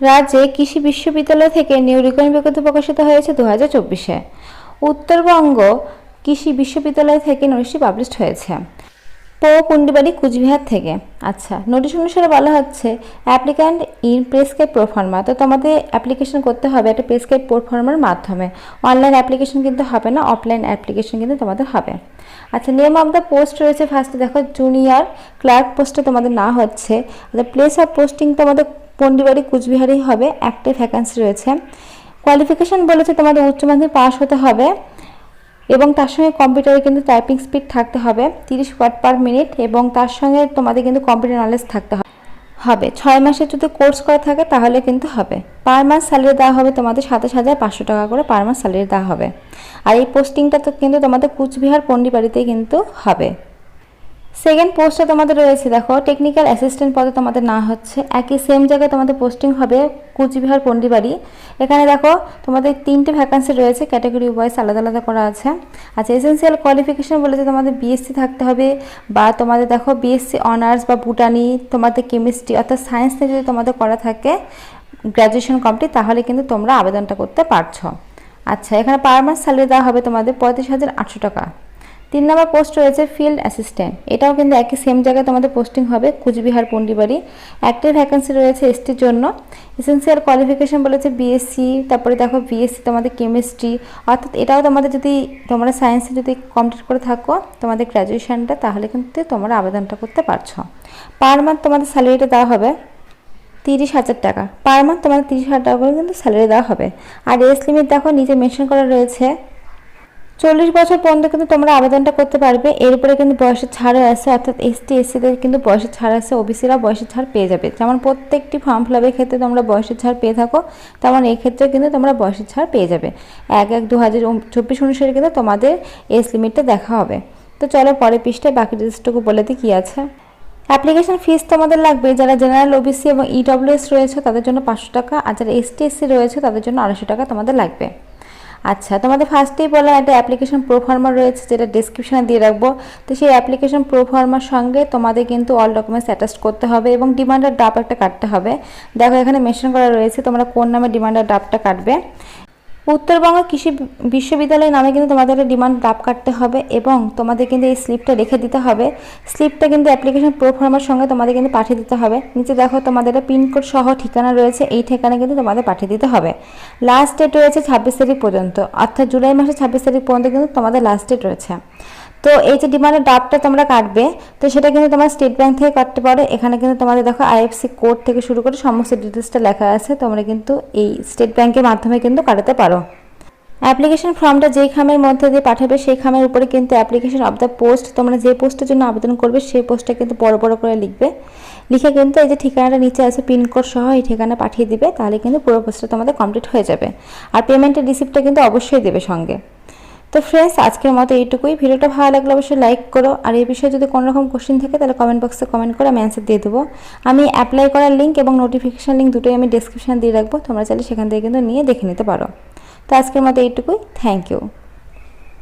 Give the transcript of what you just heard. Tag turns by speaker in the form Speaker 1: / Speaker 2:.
Speaker 1: রাজ্যে কৃষি বিশ্ববিদ্যালয় থেকে নিউ রিকোয়েন বিজ্ঞপ্তি প্রকাশিত হয়েছে দু হাজার চব্বিশে। উত্তরবঙ্গ কৃষি বিশ্ববিদ্যালয় থেকে নোটিশটি পাবলিশড হয়েছে। পো পুন্ডিবাড়ি কুচবিহার থেকে। আচ্ছা নোটিশ অনুসারে বলা হচ্ছে অ্যাপ্লিক্যান্ট ইন প্রেসক্রাইব প্রোফার্মা তো তোমাদের অ্যাপ্লিকেশন করতে হবে একটা প্রেসক্রাইব প্রোফার্মার মাধ্যমে। অনলাইন অ্যাপ্লিকেশন কিন্তু হবে না অফলাইন অ্যাপ্লিকেশন কিন্তু তোমাদের হবে। আচ্ছা নেম অফ দ্য পোস্ট রয়েছে ফার্স্টে দেখো জুনিয়র ক্লার্ক পোস্টে তোমাদের না হচ্ছে। প্লেস অফ পোস্টিং তোমাদের পন্ডিবাড়ি, কুচবিহারেই হবে একটাই ভ্যাকান্সি রয়েছে। কোয়ালিফিকেশন বলেছে তোমাদের উচ্চ মাধ্যমিক পাস হতে হবে এবং তার সঙ্গে কম্পিউটারে কিন্তু টাইপিং স্পিড থাকতে হবে, তিরিশ ওয়াট পার মিনিট এবং তার সঙ্গে তোমাদের কিন্তু কম্পিউটার নলেজ থাকতে হবে। হবে। ছয় মাসের যদি কোর্স করা থাকে তাহলে কিন্তু হবে। পার মাস স্যালারি দেওয়া হবে তোমাদের সাতাশ হাজার পাঁচশো টাকা করে পার মাস স্যালারি দেওয়া হবে। আর এই পোস্টিংটা তো কিন্তু তোমাদের কুচবিহার পন্ডিবাড়িতেই কিন্তু হবে। সেকেন্ড পোস্টে তোমাদের রয়েছে, দেখো টেকনিক্যাল অ্যাসিস্ট্যান্ট পদে তোমাদের না হচ্ছে। একই সেম জায়গায় তোমাদের পোস্টিং হবে কুচবিহার পন্ডিবাড়ি এখানে দেখো, তোমাদের তিনটে ভ্যাকান্সি রয়েছে ক্যাটাগরি ওয়াইজ আলাদা আলাদা করা আছে। আচ্ছা এসেন্সিয়াল কোয়ালিফিকেশন বলেছে তোমাদের বিএসসি থাকতে হবে, বা তোমাদের দেখো বিএসসি অনার্স বা বুটানি তোমাদের কেমিস্ট্রি অর্থাৎ সায়েন্স নিয়ে যদি তোমাদের করা থাকে গ্র্যাজুয়েশন কমপ্লিট তাহলে কিন্তু তোমরা আবেদনটা করতে পারছ। আচ্ছা এখানে পার মাস স্যালারি দেওয়া হবে তোমাদের পঁয়ত্রিশ হাজার আটশো টাকা। তিন নম্বর পোস্ট রয়েছে ফিল্ড অ্যাসিস্ট্যান্ট এটাও কিন্তু একই সেম জায়গায় তোমাদের পোস্টিং হবে, কুচবিহার পন্ডিবাড়ি একটাই ভ্যাকেন্সি রয়েছে এসটির জন্য। এসেন্সিয়াল কোয়ালিফিকেশন বলেছে বিএসসি তারপরে দেখো বিএসসি তোমাদের কেমিস্ট্রি অর্থাৎ এটাও তোমাদের যদি তোমরা সায়েন্সে যদি কমপ্লিট করে থাকো, তোমাদের গ্র্যাজুয়েশনটা তাহলে কিন্তু তোমরা আবেদনটা করতে পারছ। পার মান্থ তোমাদের স্যালারিটা দেওয়া হবে তিরিশ হাজার টাকা। পার মান্থ তোমাদের তিরিশ হাজার টাকা করে কিন্তু স্যালারি দেওয়া হবে। আর এজ লিমিট দেখো, নিচে মেনশন করা রয়েছে চল্লিশ বছর পর্যন্ত কিন্তু তোমরা আবেদনটা করতে পারবে। এর উপরে কিন্তু বয়সের ছাড়ও আছে, অর্থাৎ এসটি এসসিদের কিন্তু বয়সের ছাড় আছে ওবিসিরা বয়সের ছাড় পেয়ে যাবে। যেমন প্রত্যেকটি ফর্ম ফিল আপের ক্ষেত্রে তোমরা বয়সের ছাড় পেয়ে থাকো, তেমন এই ক্ষেত্রে কিন্তু তোমরা বয়সের ছাড় পেয়ে যাবে। এক এক দু হাজার চব্বিশ অনুসারে কিন্তু তোমাদের এজ লিমিটটা দেখা হবে। তো চলো পরের পৃষ্ঠায় বাকি ডিটেলসটুকু বলে দিই কী আছে। অ্যাপ্লিকেশন ফিস তোমাদের লাগবে। যারা জেনারেল ওবিসি এবং ইডব্লিউএস রয়েছে, তাদের জন্য পাঁচশো টাকা, আর যারা এসটি এসসি রয়েছে, তাদের জন্য আড়াইশো টাকা তোমাদের লাগবে। আচ্ছা তোমাদের ফার্স্টেই বললাম একটা অ্যাপ্লিকেশন প্রোফার্মার রয়েছে যেটা ডিসক্রিপশানে দিয়ে রাখব। তো সেই অ্যাপ্লিকেশন প্রোফার্মার সঙ্গে তোমাদের কিন্তু অল ডকুমেন্টস অ্যাটাচ করতে হবে এবং ডিমান্ডার ডাব একটা কাটতে হবে। দেখো এখানে মেনশন করা রয়েছে তোমরা কোন নামে ডিমান্ডার ডাবটা কাটবে। উত্তরবঙ্গ কৃষি বিশ্ববিদ্যালয় নামে কিন্তু তোমাদের ডিমান্ড ড্রাপ কাটতে হবে এবং তোমাদের কিন্তু এই স্লিপটা রেখে দিতে হবে। স্লিপটা কিন্তু অ্যাপ্লিকেশন প্রোফর্মার সঙ্গে তোমাদের কিন্তু পাঠিয়ে দিতে হবে। নিচে দেখো তোমাদের পিনকোড সহ ঠিকানা রয়েছে, এই ঠিকানা কিন্তু তোমাদের পাঠিয়ে দিতে হবে। লাস্ট ডেট রয়েছে ছাব্বিশ তারিখ পর্যন্ত, অর্থাৎ জুলাই মাসে ছাব্বিশ তারিখ পর্যন্ত কিন্তু তোমাদের লাস্ট ডেট রয়েছে। তো এই যে ডিমান্ডের ডাবটা তোমরা কাটবে, তো সেটা কিন্তু তোমরা স্টেট ব্যাংক থেকে কাটতে পারো। এখানে কিন্তু তোমাদের দেখো আইএফসি কোড থেকে শুরু করে সমস্ত ডিটেলসটা লেখা আছে, তোমরা কিন্তু এই স্টেট ব্যাংকের মাধ্যমে কিন্তু কাটাতে পারো। অ্যাপ্লিকেশন ফর্মটা যেই খামের মধ্যে দিয়ে পাঠাবে, সেই খামের উপরে কিন্তু অ্যাপ্লিকেশন অফ দ্য পোস্ট তোমরা যে পোস্টের জন্য আবেদন করবে, সেই পোস্টটা কিন্তু বড় বড় করে লিখবে। লিখে কিন্তু এই যে ঠিকানাটা নিচে আছে পিনকোড সহ এই ঠিকানা পাঠিয়ে দিবে, তাহলে কিন্তু পুরো পোস্টটা তোমাদের কমপ্লিট হয়ে যাবে। আর পেমেন্টের রিসিপ্টটা কিন্তু অবশ্যই দেবে সঙ্গে। তো ফ্রেন্ডস আজকের মতো এইটুকুই। ভিডিওটা ভালো লাগলে অবশ্যই লাইক করো। আর এই বিষয়ে যদি কোনো রকম কোশ্চেন থাকে, তাহলে কমেন্ট বক্সে কমেন্ট করে আমি অ্যান্সার দিয়ে দেবো। আমি অ্যাপ্লাই করার লিঙ্ক এবং নোটিফিকেশান লিঙ্ক দুটোই আমি ডিসক্রিপশান দিয়ে রাখব। তোমরা চাইলে সেখান থেকে কিন্তু নিয়ে দেখে নিতে পারো। তো আজকের মতো এইটুকুই। Thank you